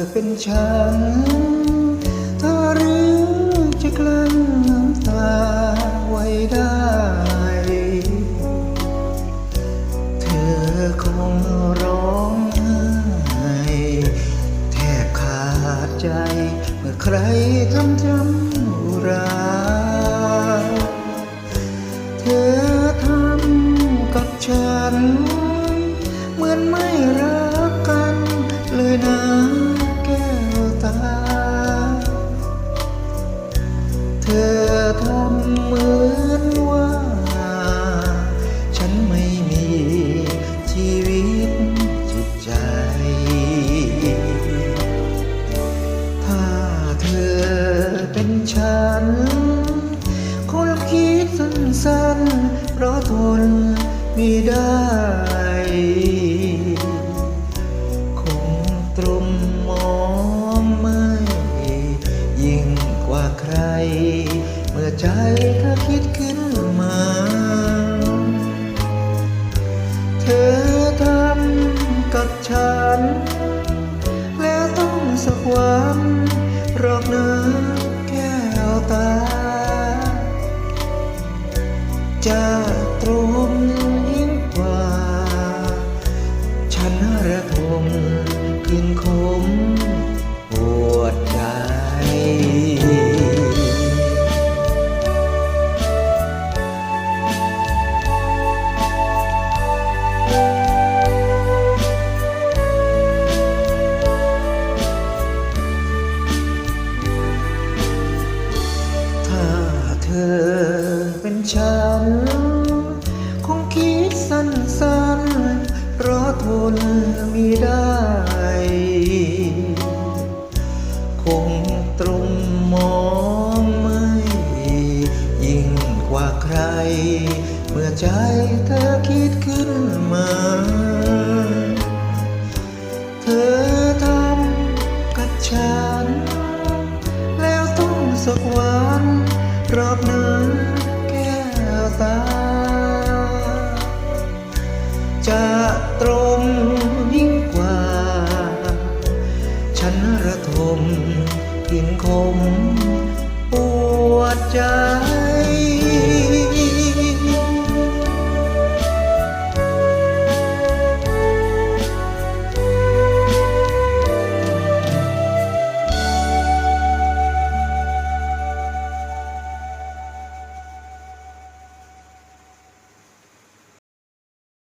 ฉันเธอหรือจะกลั้นน้ำตาไว้ได้ เธอคงร้องไห้แทบขาดใจ เมื่อใครทำจำรา ฉัน คนคิดสั้นๆ เพราะทนไม่ได้ คงตรมมองไม่ยิ่งกว่าใคร เมื่อใจเธอคิดขึ้นมา เธอทำกับฉัน อเป็นฉัน คงคิดสั้นๆ เพราะทนไม่ได้ คงตรงมองไม่ ยิ่งกว่าใคร เมื่อใจเธอคิดขึ้นมา เธอทำกับฉัน แล้วต้องสักวัน รอบนั้นแก้วตา จะตรงยิ่งกว่า ฉันระทมกลินคมปวดใจ